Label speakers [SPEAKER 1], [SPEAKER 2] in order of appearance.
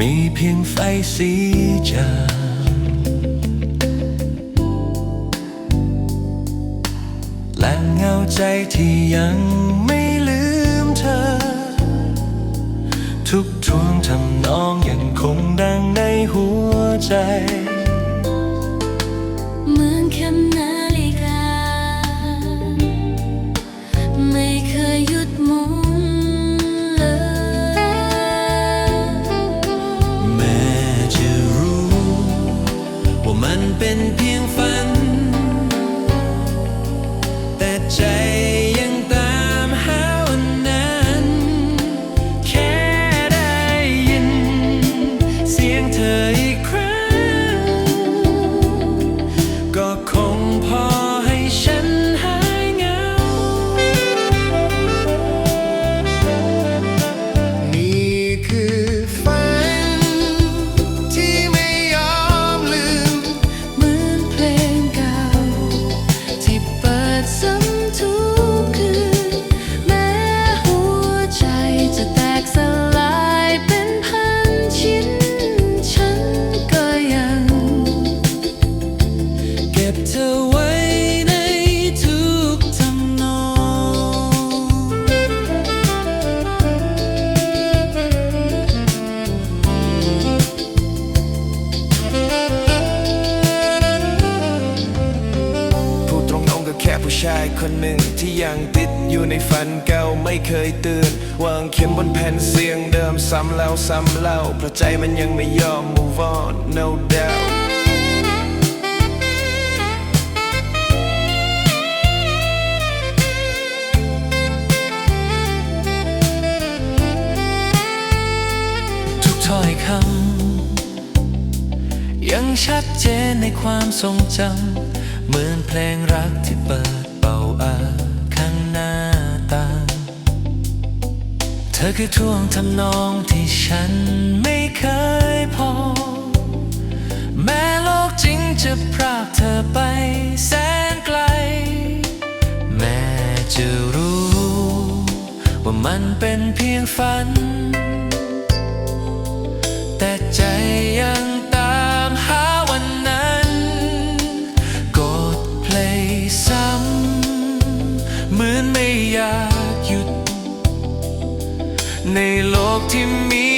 [SPEAKER 1] มีเพียงไฟสีจางและเงาใจที่ยังไม่ลืมเธอ ทุกทวงทำนองยังคงดังในหัวใจ
[SPEAKER 2] ผู้ชายคนหนึ่งที่ยังติดอยู่ในฝันเก่าไม่เคยตื่น วางเขียนบนแผ่นเสียงเดิมซ้ำแล้วซ้ำเล่าเพราะใจมันยังไม่ยอม move on no doubt
[SPEAKER 1] ทุกถ้อยคำยังชัดเจนในความทรงจำเหมือนเพลงรักที่เปิด อคือท่วงทำนองที่ฉันไม่เคยพอ แม้โลกจริงจะพรากเธอไปแสนไกล แม้จะรู้ ว่ามันเป็นเพียงฝัน แต่ใจยังตามหาวันนั้น กดเพลย์ซ้ำเหมือนไม่อยาก ในโลกที่มี